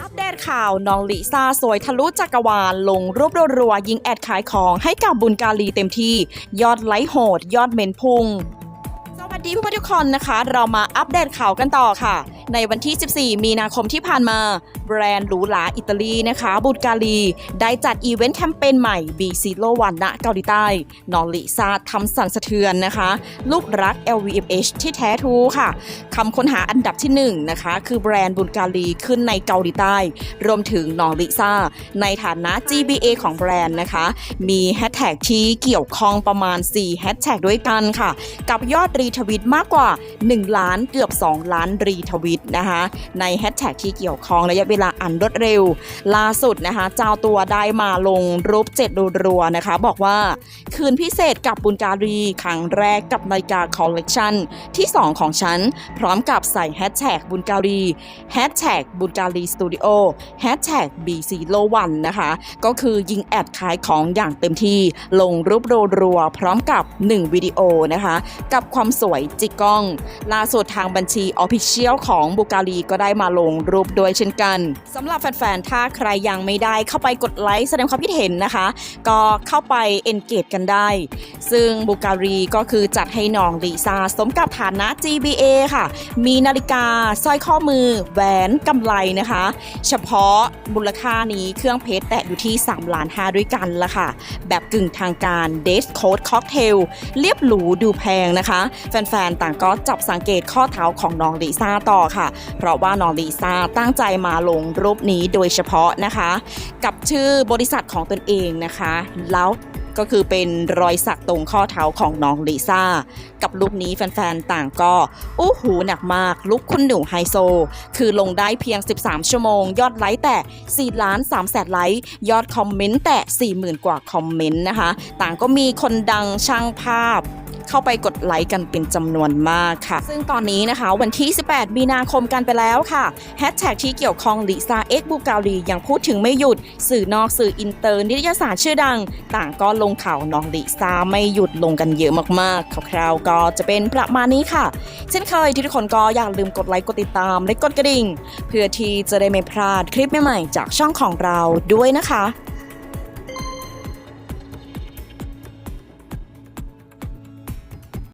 อัปเดตข่าวน้องลิซ่าสวยทะลุจักรวาล ลงรูปรัวๆยิงแอดขายของให้กับบุญกาลีเต็มที่ ยอดไลค์โหด ยอดเมนพุ่ง ดีผู้ชมทุกคนนะคะ เรามาอัปเดตข่าวกันต่อค่ะ ในวันที่ 14 มีนาคมที่ผ่านมา แบรนด์หรูหราอิตาลีนะคะบุตกาลีได้จัดอีเวนต์แคมเปญใหม่ B Zero One ณเกาหลีใต้นองลิซาทำสั่นสะเทือนนะคะ ลูกรัก LVMH ที่แท้ทูค่ะคำค้นหาอันดับที่ 1 นะคะ คือแบรนด์บุตกาลีขึ้นในเกาหลีใต้ รวมถึงนองลิซาในฐานะ GBA ของแบรนด์นะคะ มีแฮชแท็กที่เกี่ยวข้องประมาณ4แฮชแท็กด้วยกันค่ะ กับยอดรีทวิตมากกว่า 1 ล้านเกือบ 2 ล้านรีทวิตนะคะในแฮชแท็กที่เกี่ยวข้องระยะเวลาอันรวดเร็ว ล่าสุดนะคะเจ้าตัวได้มาลงรูปเจ็ดรัวๆนะคะ บอกว่าคืนพิเศษกับบุญการีครั้งแรกกับนาฬิกาคอลเลกชันที่ 2 ของฉัน พร้อมกับใส่แฮชแท็กบุญการีแฮชแท็กบุญการีสตูดิโอแฮชแท็กบีซีโลวันนะคะ ก็คือยิงแอดขายของอย่างเต็มที่ลงรูปรัวๆพร้อมกับ 1 วิดีโอนะคะ กับความสวยจิกก้อง ล่าสุดทางบัญชีออฟฟิเชียลของบุการีก็ได้มาลงรูปด้วยเช่นกันสำหรับแฟนๆ ถ้าใครยังไม่ได้เข้าไปกดไลค์แสดงความคิดเห็นนะคะ ก็เข้าไปเอนเกจกันได้ ซึ่งบุการีก็คือจัดให้น้องลิซ่าสมกับฐานะ GBA ค่ะ มีนาฬิกาสร้อยข้อมือแหวนกำไลนะคะ เฉพาะมูลค่านี้เครื่องเพชรแตะอยู่ที่ 3 ล้าน5ด้วยกันละค่ะ แบบกึ่งทางการเดสโค้ดค็อกเทลเรียบหรูดูแพงนะคะ แฟนๆ ต่างก็จับสังเกตข้อเท้าของน้องลิซ่าต่อค่ะ เพราะว่าน้องลิซ่าตั้งใจมาลงรูปนี้โดยเฉพาะนะคะ กับชื่อบริษัทของตนเองนะคะ แล้วก็คือเป็นรอยสักตรงข้อเท้าของน้องลิซ่า กับรูปนี้แฟนๆ ต่างก็อู้หูหนักมากลุกคุณหนูไฮโซ คือลงได้เพียง 13 ชั่วโมง ยอดไลค์แต่ 4 ล้าน3แสนไลค์ยอดคอมเมนต์แต่ 40,000 กว่าคอมเมนต์นะคะ ต่างก็มีคนดังช่างภาพ เข้าไปกดไลค์กันเป็นจำนวนมากค่ะ ซึ่งตอนนี้นะคะวันที่ 18 มีนาคมกันไปแล้วค่ะแฮชแท็กที่เกี่ยวข้องลิซ่าเอ็กบูกาลียังพูดถึงไม่หยุด สื่อนอกสื่ออินเตอร์นิตยสารชื่อดัง ต่างก็ลงข่าวน้องลิซ่าไม่หยุดลงกันเยอะมากๆ คร่าวๆก็จะเป็นประมาณนี้ค่ะ เช่นเคยทุกคนก็อย่าลืมกดไลค์กดติดตามและกดกระดิ่ง เพื่อที่จะได้ไม่พลาดคลิปใหม่ๆจากช่องของเราด้วยนะคะ